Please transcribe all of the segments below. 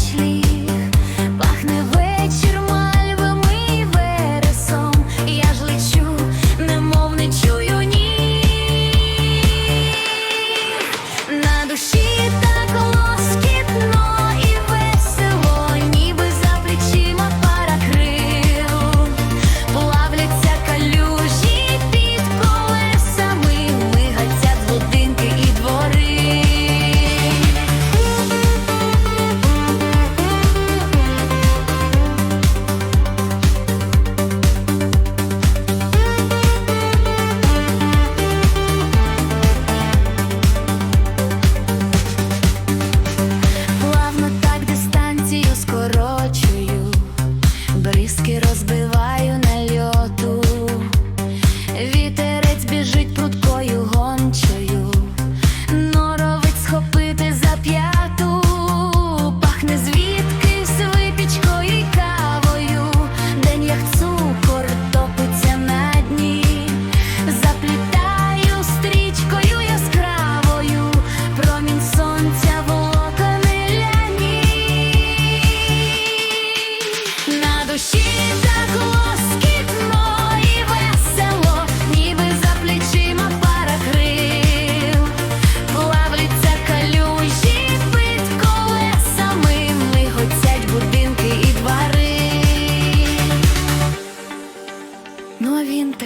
Touch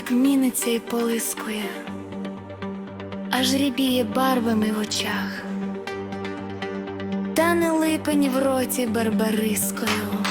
як міниться і полискує, аж рябіє барвами в очах, та не липень в роті барбарискою.